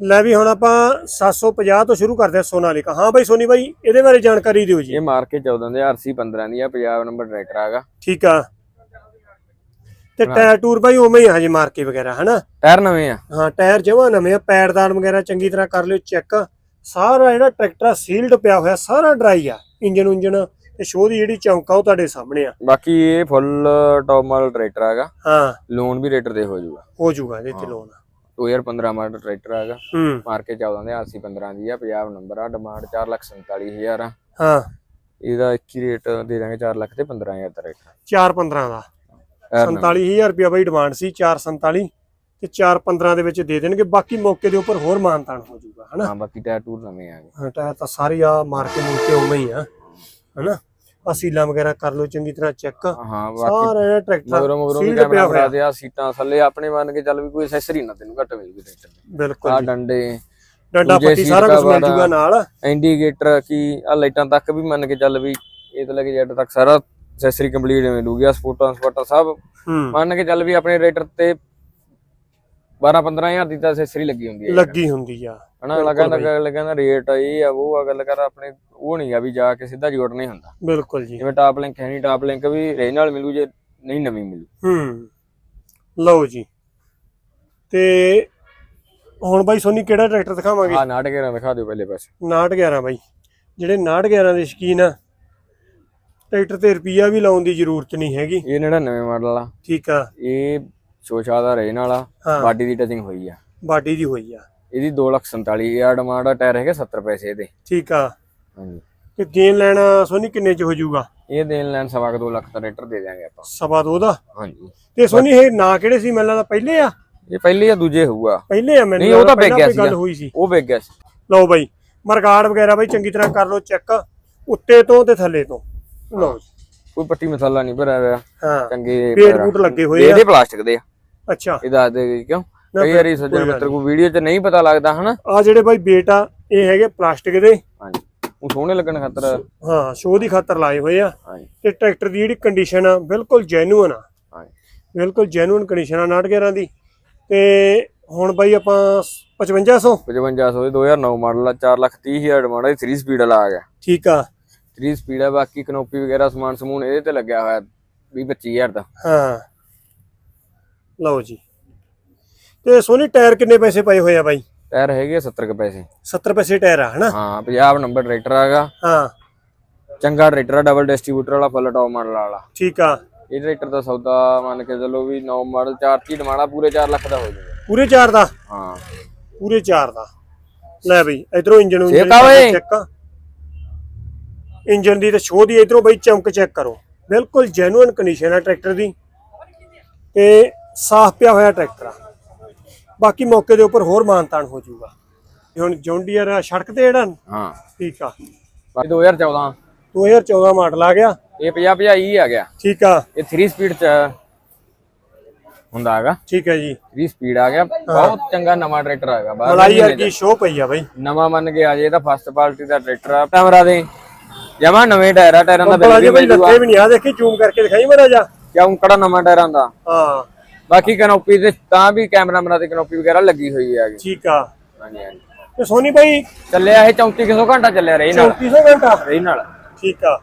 ਲੈ ਵੀ ਹੁਣ ਆਪਾਂ 750 ਤੋਂ ਸ਼ੁਰੂ ਕਰਦੇ ਹਾਂ ਸੋਨਾਲੀਕਾ। ਹਾਂ ਬਾਈ ਸੋਨੀ ਬਾਈ ਇਹਦੇ ਬਾਰੇ ਜਾਣਕਾਰੀ ਦਿਓ ਜੀ। ਇਹ ਮਾਰ ਕੇ 14 ਦੇ ਆਰਸੀ 15 ਦੀ ਆ ਪੰਜਾਬ ਨੰਬਰ ਟਰੈਕਟਰ ਆਗਾ ਠੀਕ ਆ। ਤੇ ਟਾਇਰ ਟੂਰ ਬਾਈ ਉਵੇਂ ਹੀ ਆ ਹਜੇ ਮਾਰਕੇ ਵਗੈਰਾ ਹਨਾ? ਟਾਇਰ ਨਵੇਂ ਆ। ਹਾਂ ਟਾਇਰ ਜਮਾ ਨਵੇਂ ਆ ਪੈਰਦਾਨ ਵਗੈਰਾ ਚੰਗੀ ਤਰ੍ਹਾਂ ਕਰ ਲਿਓ ਚੈੱਕ। ਸਾਰਾ ਜਿਹੜਾ ਟਰੈਕਟਰ ਆ ਸੀਲਡ ਪਿਆ ਹੋਇਆ ਸਾਰਾ ਡਰਾਈ ਆ ਇੰਜਨ ਉਂਜਨ। ਤੇ ਸ਼ੋਅ ਦੀ ਜਿਹੜੀ ਚੌਂਕਾ ਉਹ ਤੁਹਾਡੇ ਸਾਹਮਣੇ ਆ। ਬਾਕੀ ਇਹ ਫੁੱਲ ਟੌਪ ਮਾਡਲ ਟਰੈਕਟਰ ਆਗਾ ਹਾਂ। ਲੋਨ ਵੀ ਰੇਟਰ ਤੇ ਹੋ ਜਾਊਗਾ। ਹੋ ਜਾਊਗਾ ਇਹਦੇ ਤੇ ਲੋਨ। 2015 ਮਾਡਲ ਟਰੈਕਟਰ ਆਗਾ ਹੂੰ। ਮਾਰ ਕੇ 14 ਦੇ ਆਰਸੀ 15 ਦੀ ਆ ਪੰਜਾਬ ਨੰਬਰ ਆ ਡਿਮਾਂਡ 447000 ਆ। ਹਾਂ। ਇਹਦਾ ਇੱਕ ਹੀ ਰੇਟ ਦੇ ਦਾਂਗੇ 4 ਲੱਖ ਤੇ 15000 ਦਾ ਰੇਟ। 415 ਦਾ। 47000 ਰੁਪਿਆ ਬਾਈ ਡਿਮਾਂਡ ਸੀ 447 ਤੇ 415 ਦੇ ਵਿੱਚ ਦੇ ਦੇਣਗੇ। ਬਾਕੀ ਮੌਕੇ ਦੇ ਉੱਪਰ ਹੋਰ ਮਾਨਤਾਨ ਹੋ ਜਾਊਗਾ ਹਨਾ? ਹਾਂ ਬਾਕੀ ਟਾਇਰ ਟੂਰ ਨਵੇਂ ਆ ਗਏ। ਹਾਂ ਟਾਇਰ ਤਾਂ ਸਾਰੇ ਆ ਮਾਰ ਕੇ ਮੁੜ ਕੇ ਉਵੇਂ ਹੀ ਆ ਹਨਾ? ਆ ਸੀਲਾਂ ਵਗੈਰਾ ਕਰ ਲਓ ਚੰਗੀ ਤਰ੍ਹਾਂ ਚੈੱਕ ਹਾਂ ਸਾਰਾ ਟਰੈਕਟਰ ਮਗਰੋਂ ਮਗਰੋਂ ਵੀ ਕੈਮਰਾ ਦੇ ਆ ਸੀਟਾਂ ਥੱਲੇ ਆਪਣੇ ਮੰਨ ਕੇ ਚੱਲ ਵੀ ਕੋਈ ਐਕਸੈਸਰੀ ਨਾ ਤੈਨੂੰ ਘੱਟ ਮਿਲੂਗੀ ਟਰੈਕਟਰ ਬਿਲਕੁਲ ਆ। ਡੰਡੇ ਡੰਡਾ ਪੱਟੀ ਸਾਰਾ ਕੁਝ ਮਿਲ। ਜੂਗਾ ਨਾਲ। ਇੰਡੀਕੇਟਰ ਕੀ ਆ ਲਾਈਟਾਂ ਤੱਕ ਵੀ ਮੰਨ ਕੇ ਚੱਲ ਵੀ ਇਹ ਤੋਂ ਲੈ ਕੇ ਜੈਡ ਤੱਕ ਸਾਰਾ ਐਕਸੈਸਰੀ ਕੰਪਲੀਟ ਮਿਲੂਗੀ ਆ ਸਪੋਰਟਾਂ ਸਪੋਰਟਾਂ ਸਭ। ਮੰਨ ਕੇ ਚੱਲ ਵੀ ਆਪਣੇ ਰੇਟਰ ਤੇ 12 15000 ਦੀ ਤਾਂ ਐਕਸੈਸਰੀ ਲੱਗੀ ਹੁੰਦੀ ਹੈ ਲੱਗੀ ਹੁੰਦੀ ਆ। ਹਨਾ ਲੱਗਾ ਲੱਗਾ ਲੱਗਦਾ ਰੇਟ ਇਹ ਆ ਉਹ ਆ ਗੱਲ ਕਰ ਆਪਣੇ ਉਹ ਨਹੀਂ ਆ ਵੀ ਜਾ ਕੇ ਸਿੱਧਾ ਜੋੜ ਨਹੀਂ ਹੁੰਦਾ। ਬਿਲਕੁਲ ਜੀ। ਜਿਵੇਂ ਟਾਪ ਲਿੰਕ ਹੈ ਨਹੀਂ ਟਾਪ ਲਿੰਕ ਵੀ ਰੇ ਨਾਲ ਮਿਲੂ ਜੇ ਨਹੀਂ ਨਵੀਂ ਮਿਲੂ। ਹੂੰ ਲਓ ਜੀ। ਤੇ ਹੁਣ ਬਾਈ ਸੋਨੀ ਕਿਹੜਾ ਟਰੈਕਟਰ ਦਿਖਾਵਾਂਗੇ? ਆ ਨਾਟਕ ਇਹਨਾਂ ਦਿਖਾ ਦਿਓ ਪਹਿਲੇ ਪਾਸੇ। 911 ਬਾਈ। ਜਿਹੜੇ 911 ਦੇ ਸ਼ਕੀਨ ਆ ਟਰੈਕਟਰ ਤੇ ਰੁਪਈਆ ਵੀ ਲਾਉਣ ਦੀ ਜ਼ਰੂਰਤ ਨਹੀਂ ਹੈਗੀ। ਇਹ 99 ਮਾਡਲ ਆ। ਠੀਕ ਆ। ਇਹ ਸ਼ੋਸ਼ਾ ਦਾ ਰੇ ਨਾਲ ਆ। ਹਾਂ। ਬਾਡੀ ਦੀ ਟਚਿੰਗ ਹੋਈ ਆ। ਬਾਡੀ ਦੀ ਹੋਈ ਆ। ਇਹਦੀ 247000 ਡਿਮਾਂਡ ਆ ਟਾਇਰ ਹੈਗੇ 70 ਪੈਸੇ ਇਹਦੇ। ਠੀਕ ਆ। ਹਾਂਜੀ। ਤੇ ਦੇਣ ਲੈਣਾ ਸੋਨੀ ਕਿੰਨੇ ਚ ਹੋ ਜਾਊਗਾ? ਇਹ ਦੇਣ ਲੈਣ ਸਵਾ ਕੁ ਦੋ ਲੱਖ ਦਾ ਰੇਟਰ ਦੇ ਦਿਆਂਗੇ ਆਪਾਂ। ਸਵਾ ਦੋ ਦਾ? ਹਾਂਜੀ। ਤੇ ਸੋਨੀ ਇਹ ਨਾਂ ਕਿਹੜੇ ਸੀ? ਮੈਨੂੰ ਲੱਗਦਾ ਪਹਿਲੇ ਆ। ਇਹ ਪਹਿਲੇ ਜਾਂ ਦੂਜੇ ਹੋਊਗਾ। ਪਹਿਲੇ ਆ ਮੈਨੂੰ ਨਹੀਂ, ਉਹ ਤਾਂ ਵਿਕ ਗਿਆ ਕੋਈ ਗੱਲ। ਹੋਈ ਸੀ। ਉਹ ਵਿਕ ਗਿਆ ਸੀ। ਲਓ ਬਾਈ ਮਰਗਾੜ ਵਗੈਰਾ ਬਾਈ ਚੰਗੀ ਤਰ੍ਹਾਂ ਕਰ ਲਓ ਚੈੱਕ। ਉੱਤੇ ਤੋਂ ਤੇ ਥੱਲੇ ਤੋਂ। ਲਓ। ਕੋਈ ਪੱਟੀ ਮਸਾਲਾ ਨਹੀਂ ਭਰਿਆ ਹੋਇਆ। ਹਾਂ। ਚੰਗੇ ਪੇਟ ਪੂਟ ਲੱਗੇ ਹੋਏ ਆ। ਇਹਦੇ ਪਲਾਸਟਿਕ ਦੇ ਆ। ਅੱਛਾ। ਇਹ ਦੱਸ ਦੇ ਕਿਉਂ? ਕਈ ਵਾਰੀ ਸੱਜਣ ਮਿੱਤਰ ਕੋ ਵੀਡੀਓ 'ਚ ਨਹੀਂ ਪਤਾ ਲੱਗਦਾ ਹਨਾ? ਆ ਜਿਹੜੇ ਬਾਈ ਬੇਟ ਆ ਇਹ ਹੈਗੇ ਪਲਾਸਟਿਕ ਦੇ। ਹਾਂਜੀ। ਉਹ ਸੋਹਣੇ ਲੱਗਣ ਖਾਤਰ। ਹਾਂ ਸ਼ੋਅ ਦੀ ਖਾਤਰ ਲਾਏ ਹੋਏ ਆ। ਤੇ ਟਰੈਕਟਰ ਦੀ ਜਿਹੜੀ ਕੰਡੀਸ਼ਨ ਆ ਬਿਲਕੁਲ ਜੈਨੂਇਨ ਆ। ਬਿਲਕੁਲ ਜੈਨੂਇਨ ਕੰਡੀਸ਼ਨ ਆ 911 ਦੀ। ਤੇ ਹੁਣ ਬਾਈ ਆਪਾਂ 5500 5500 ਇਹ 2009 ਮਾਡਲ ਆ 430000 ਡਿਮਾਂਡ ਹੈ 3 ਸਪੀਡ ਵਾਲਾ ਆ ਗਿਆ। ਠੀਕ ਆ। 3 ਸਪੀਡ ਹੈ ਬਾਕੀ ਕਨੋਪੀ ਵਗੈਰਾ ਸਮਾਨ ਸਮੂਨ ਇਹਦੇ ਤੇ ਲੱਗਿਆ ਹੋਇਆ 20 25000 ਦਾ। ਹਾਂ। ਲਓ ਜੀ। ਤੇ ਸੋਨੀ ਟਾਇਰ ਕਿੰਨੇ ਪੈਸੇ ਪਏ ਹੋਏ ਆ ਬਾਈ? ਟਾਇਰ ਹੈਗੇ ਆ 70 ਕੁ ਪੈਸੇ। 70 ਪੈਸੇ ਟਾਇਰ ਆ ਹਨਾ? ਹਾਂ ਪੰਜਾਬ ਨੰਬਰ ਟਰੈਕਟਰ ਆਗਾ। ਹਾਂ। ਚੰਗਾ ਟਰੈਕਟਰ ਆ ਡਬਲ ਡਿਸਟ੍ਰੀਬਿਊਟਰ ਵਾਲਾ ਫੁੱਲ ਟੌਪ ਮਾਡਲ ਵਾਲਾ। ਠੀਕ ਆ। ਇਹ ਟਰੈਕਟਰ ਦਾ ਸੌਦਾ ਮੰਨ ਕੇ ਚੱਲੋ ਵੀ 9 ਮਾਡਲ 4 ਦੀ ਡਿਮਾਂਡ ਪੂਰੇ 4 ਲੱਖ ਦਾ ਹੋ ਜਾਊਗਾ। ਪੂਰੇ 4 ਦਾ? ਹਾਂ। ਪੂਰੇ 4 ਦਾ। ਲੈ ਬਈ ਇਧਰੋਂ ਇੰਜਨ ਓਏ। ਚੈੱਕ ਇੰਜਨ ਦੀ ਤੇ ਸ਼ੋਅ ਦੀ ਇਧਰੋਂ ਬਈ ਚਮਕ ਚੈੱਕ ਕਰੋ। ਬਿਲਕੁਲ ਜੈਨੂਇਨ ਕੰਡੀਸ਼ਨ ਹੈ ਟਰੈਕਟਰ ਦੀ। ਤੇ ਸਾਫ਼ ਪਿਆ ਹੋਇਆ ਟਰੈਕਟਰ ਆ। ਬਾਕੀ ਮੌਕੇ ਦੇ ਉੱਪਰ ਹੋਰ ਮਾਨਤਾਨ ਹੋ ਜਾਊਗਾ। ਹੁਣ ਜੌਂਡੀਅਰ ਸੜਕ ਤੇ ਜਿਹੜਾ ਹਾਂ। ਠੀਕ ਆ। ਬਾਕੀ 2014 2014 ਮਾਡਲ ਆ ਗਿਆ। ਇਹ 50 50 ਹੀ ਆ ਗਿਆ। ਠੀਕ ਆ। ਇਹ 3 ਸਪੀਡ ਚ ਹੁੰਦਾ ਹੈਗਾ। ਠੀਕ ਹੈ ਜੀ। 3 ਸਪੀਡ ਆ ਗਿਆ। ਬਹੁਤ ਚੰਗਾ ਨਵਾਂ ਟਰੈਕਟਰ ਆਗਾ ਬਾਹਰ ਮਲਾਈ ਵਰਗੀ ਸ਼ੋਅ ਪਈ ਆ ਬਈ। ਨਵਾਂ ਮੰਨ ਕੇ ਆ ਜੇ ਤਾਂ ਫਸਟ ਪਾਰਟੀ ਦਾ ਟਰੈਕਟਰ ਆ। ਕੈਮਰਾ ਦੇ। ਜਮਾ ਨਵੇਂ ਟਾਇਰ ਦਾ ਬਲਾ ਵੀ ਲੱਗੇ ਨਹੀਂ ਆ ਦੇਖੀ ਜ਼ੂਮ ਕਰਕੇ ਦਿਖਾਈ ਮਰਾ ਜਾ ਕਿਉਂ ਕਿਹੜਾ ਨਵਾਂ ਟਾਇਰਾਂ ਦਾ? ਹਾਂ। ਬਾਕੀ ਕਨੋਪੀ ਤੇ ਤਾਂ ਵੀ ਕੈਮਰਾ ਮਰਾ ਤੇ ਕਨੋਪੀ ਵਗੈਰਾ ਲੱਗੀ ਹੋਈ ਹੈਗੀ ਠੀਕ ਆ। ਹਾਂਜੀ ਹਾਂਜੀ। ਤੇ ਸੋਨੀ ਬਾਈ ਚੱਲਿਆ ਇਹ 3400 ਘੰਟਾ ਚੱਲਿਆ ਰਹੀ ਨਾਲ। 3400 ਘੰਟਾ? ਰਹੀ ਨਾਲ। ਠੀਕ ਆ।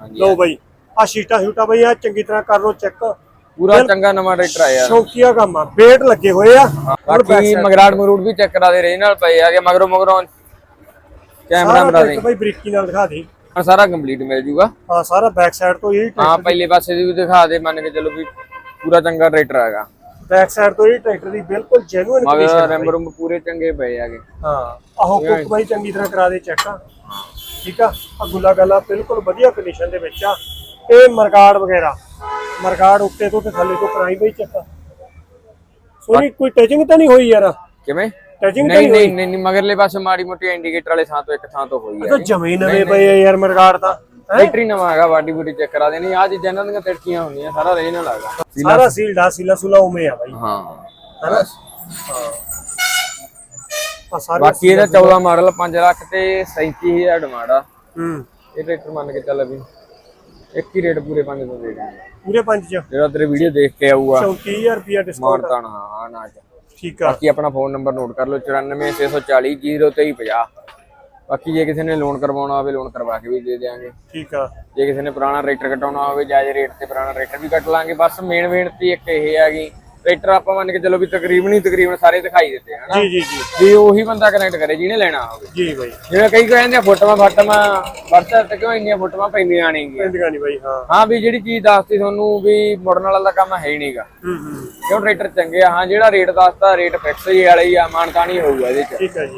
ਲਓ ਬਾਈ ਆ ਸ਼ੀਟਾਂ ਸ਼ੂਟਾਂ ਬਈ ਆ ਚੰਗੀ ਤਰ੍ਹਾਂ ਕਰ ਲਓ ਚੈੱਕ। ਪੂਰਾ ਚੰਗਾ ਨਵਾਂ ਟਰੈਕਟਰ ਆਇਆ। ਸ਼ੌਕੀਆ ਕੰਮ ਆ ਬੇਟ ਲੱਗੇ ਹੋਏ ਆ। ਬਾਕੀ ਮਗਰਾੜ ਮਰੂੜ ਵੀ ਚੈੱਕ ਕਰਾ ਦੇ ਰਹੀ ਨਾਲ ਪਏ ਆਗੇ ਮਗਰੋਂ ਮਗਰੋਂ ਕੈਮਰਾ ਮਰਾ ਦੇ ਬਾਈ ਬਰੀਕੀ ਨਾਲ ਦਿਖਾ ਦੇ। ਸਾਰਾ ਕੰਪਲੀਟ ਮਿਲ ਜੂਗਾ। ਹਾਂ ਸਾਰਾ ਬੈਕ ਸਾਈਡ ਤੋਂ ਇਹ ਹਾਂ ਪਹਿਲੇ ਪਾਸੇ ਦੀ ਵੀ ਦਿਖਾ ਦੇ ਮੰਨ ਕੇ ਚਲੋ ਵੀ ਪੂਰਾ ਚੰਗਾ ਟਰੈਕਟਰ ਹੈਗਾ। ਬੈਕ ਸਾਈਡ ਤੋਂ ਇਹ ਟਰੈਕਟਰ ਦੀ ਬਿਲਕੁਲ ਜੈਨੂਇਨ ਮਗਰ ਕੰਡੀਸ਼ਨ ਰੈਂਬ ਰੂਮ ਪੂਰੇ ਚੰਗੇ ਪਏ ਆਗੇ ਹਾਂ ਆਹੋ ਕੁੱਕ ਬਾਈ ਚੰਗੀ ਤਰ੍ਹਾਂ ਕਰਾ ਦੇ ਚੈੱਕ ਠੀਕ ਆ ਆ ਗੁੱਲਾ ਗੱਲਾ ਬਿਲਕੁਲ ਵਧੀਆ ਕੰਡੀਸ਼ਨ ਦੇ ਵਿੱਚ ਆ। ਇਹ ਮਰਗਾੜ ਵਗੈਰਾ ਮਰਗਾੜ ਉੱਤੇ ਤੋਂ ਤੇ ਥੱਲੇ ਤੋਂ ਕਰਾਈ ਬਈ ਚੈੱਕ। ਸੋਨੀ ਕੋਈ ਟਚਿੰਗ ਤਾਂ ਨਹੀਂ ਹੋਈ ਯਾਰ? ਕਿਵੇਂ? ਟਚਿੰਗ ਤਾਂ ਨਹੀਂ ਨਹੀਂ ਨਹੀਂ ਮਗਰਲੇ ਪਾਸੇ ਮਾੜੀ ਮੋਟੀ ਇੰਡੀਕੇਟਰ ਵਾਲੇ ਥਾਂ ਤੋਂ ਇੱਕ ਥਾਂ ਤੋਂ ਹੋਈ ਤਾਂ ਹੈ ਜਮੇ ਨਵੇਂ ਪਏ ਆ ਯਾਰ ਮਰਗਾੜ ਤਾਂ। ਹੈਂ? ਬੈਟਰੀ ਨਵਾਂ ਹੈਗਾ ਬਾਡੀ ਬੂਡੀ ਚੈੱਕ ਕਰਾ ਦੇਣੀ। ਆ ਚੀਜ਼ਾਂ ਇਹਨਾਂ ਦੀਆਂ ਤਿੜਕੀਆਂ ਹੁੰਦੀਆਂ ਸਾਰਾ ਰੇ ਨਾਲ ਹੈਗਾ। ਸਾਰਾ ਸੀਲਡ ਆ ਸੀਲਾ ਸੁਲਾ ਉਵੇਂ ਆ ਬਾਈ। ਹਾਂ। ਹੈਨਾ? ਸਾਰੇ ਬਾਕੀ ਇਹਦਾ 14 ਮਾਡਲ 5 ਲੱਖ ਤੇ 37000 ਡਿਮਾਂਡ ਆ। ਹੂੰ। ਇਹ ਟਰੈਕਟਰ ਮੰਨ ਕੇ ਚੱਲ ਵੀ ਇੱਕ ਹੀ ਰੇਟ ਪੂਰੇ ਪੰਜ ਤੋਂ ਦੇ ਦੇਣਗੇ। ਪੂਰੇ ਪੰਜ ਚ? ਜਿਹੜਾ ਤੇਰੇ ਵੀਡੀਓ ਦੇਖ ਕੇ ਆਊਗਾ। 34000 ਰੁਪਿਆ ਡਿਸਕਾਊਂਟ ਹਾਂ ਨਾ। ਠੀਕ ਆ। ਬਾਕੀ ਆਪਣਾ ਫੋਨ ਨੰਬਰ ਨੋਟ ਕਰ ਲਓ 94640 0350 ਬਾਕੀ ਜੇ ਕਿਸੇ ਨੇ ਲੋਨ ਕਰਵਾਉਣਾ ਹੋਵੇ ਲੋਨ ਕਰਵਾ ਕੇ ਵੀ ਦੇ ਦੇਵਾਂਗੇ ਠੀਕ ਆ। ਜੇ ਕਿਸੇ ਨੇ ਪੁਰਾਣਾ ਰੇਟਰ ਕਟਾਉਣਾ ਹੋਵੇ ਜਾਇਜ਼ ਰੇਟ ਤੇ ਪੁਰਾਣਾ ਰੇਟਰ ਵੀ ਕੱਟ ਲਾਂਗੇ। ਬਸ ਮੇਨ ਬੇਨਤੀ ਇੱਕ ਇਹ ਹੈਗੀ ਰੇਟਰ ਆਪਾਂ ਮੰਨ ਕੇ ਚੱਲੋ ਵੀ ਤਕਰੀਬਨ ਹੀ ਤਕਰੀਬਨ ਸਾਰੇ ਦਿਖਾਈ ਦਿੱਤੇ ਹਨਾ? ਜੀ ਜੀ ਜੀ। ਵੀ ਉਹੀ ਬੰਦਾ ਕਨੈਕਟ ਕਰੇ ਜਿਹਨੇ ਲੈਣਾ ਹੋਵੇ। ਜੀ ਬਾਈ। ਜਿਵੇਂ ਕਈ ਕਹਿੰਦੇ ਆ ਫੋਟੋਆਂ ਫਾਟੋਆਂ WhatsApp ਤੇ ਕਿਉਂ ਇੰਨੀਆਂ ਫੋਟੋਆਂ ਪੈਂਦੀਆਂ ਨੇਗੀਆਂ ਪਿੰਡਗਾ ਨਹੀਂ ਬਾਈ ਹਾਂ। ਹਾਂ ਵੀ ਜਿਹੜੀ ਚੀਜ਼ ਦੱਸਤੀ ਤੁਹਾਨੂੰ ਵੀ ਮੁੜਨ ਵਾਲਾ ਦਾ ਕੰਮ ਹੈ ਹੀ ਨਹੀਂਗਾ। ਹੂੰ ਹੂੰ। ਕਿਉਂ ਰੇਟਰ ਚੰਗੇ ਆ? ਹਾਂ ਜਿਹੜਾ ਰੇਟ ਦੱਸਤਾ ਰੇਟ ਫਿਕਸ ਹੀ ਵਾਲਾ ਹੀ ਆ ਮਾਨਤਾਨੀ ਹੋਊਗਾ ਇਹਦੇ ਚ। ਠੀਕ ਆ ਜੀ।